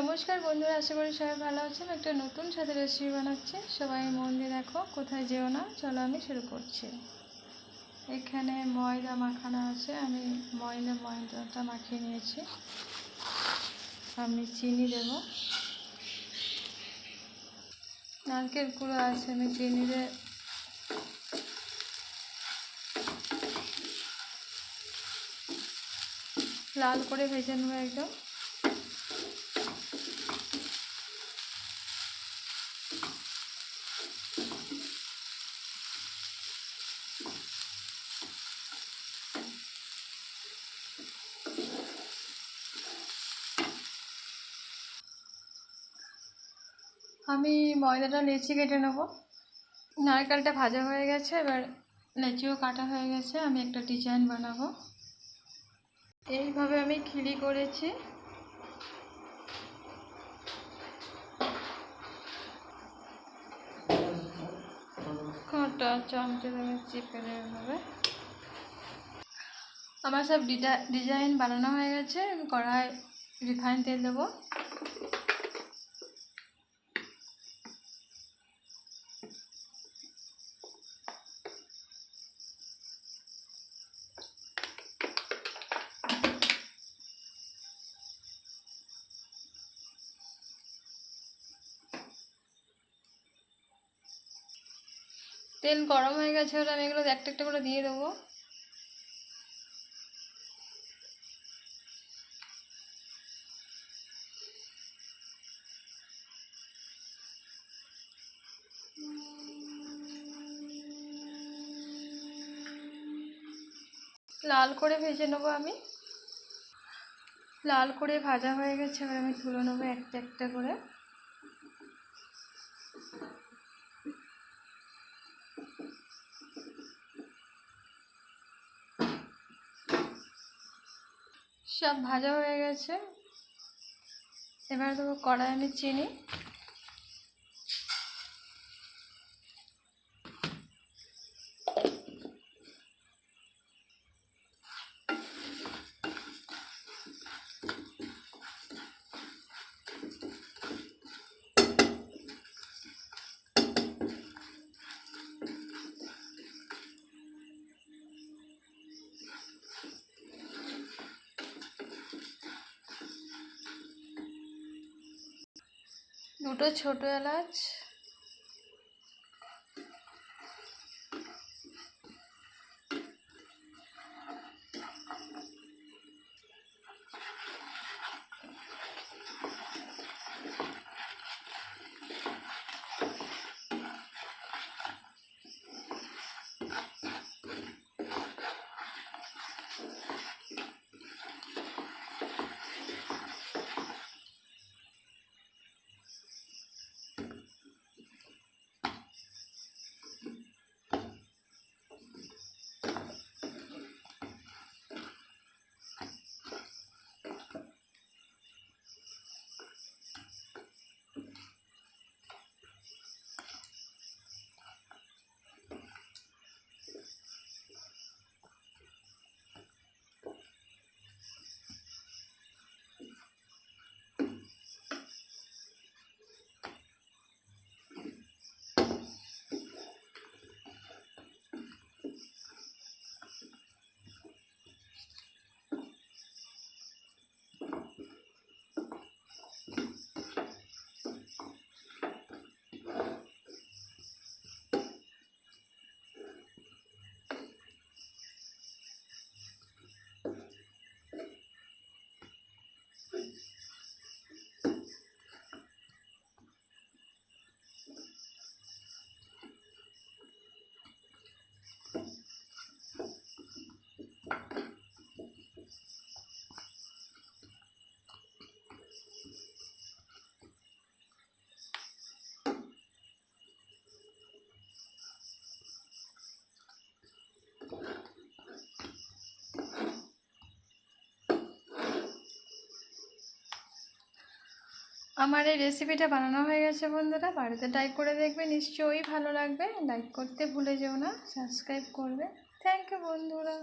নমস্কার বন্ধুরা, আশা করি সবাই ভালো আছেন। একটা নতুন সাথে রেসিপি বানাচ্ছি। সবাই মন দিয়ে দেখো, কোথায় যেও না, চলো আমি শুরু করছি। এখানে ময়দা মাখানো আছে। আমি ময়দা, ময়দাটা মাখিয়ে নিয়েছি। আমি চিনি দেব। নারকেল কুড়ো আছে, আমি চিনি দিয়ে লাল করে ভেজে নেব একদম। আমি ময়দাটা লেচি কেটে নেব। নারকেলটা ভাজা হয়ে গেছে, এবার লেচিও কাটা হয়ে গেছে, আমি একটা ডিজাইন বানাবো। এইভাবে আমি খিলি করেছি। কাঁটা চামচে আমি আমার সব ডিজাইন বানানো হয়ে গেছে, কড়াই রিফাইন তেল দেবো। তেল গরম হয়ে গেছে ওটা আমি এগুলো একটা একটা করে দিয়ে দেবো। লাল করে ভেজে নেব আমি। লাল করে ভাজা হয়ে গেছে এবার আমি তুলে নেব একটা একটা করে। সব ভাজা হয়ে গেছে। এবার দেবো কড়াই আমি চিনি। দুটো ছোটো এলাচ আমার এই রেসিপিটা বানানো হয়ে গেছে বন্ধুরা, বাড়িতে ট্রাই করে দেখবে, নিশ্চয়ই ভালো লাগবে। লাইক করতে ভুলে যেও না সাবস্ক্রাইব করবে। থ্যাংক ইউ বন্ধুরা।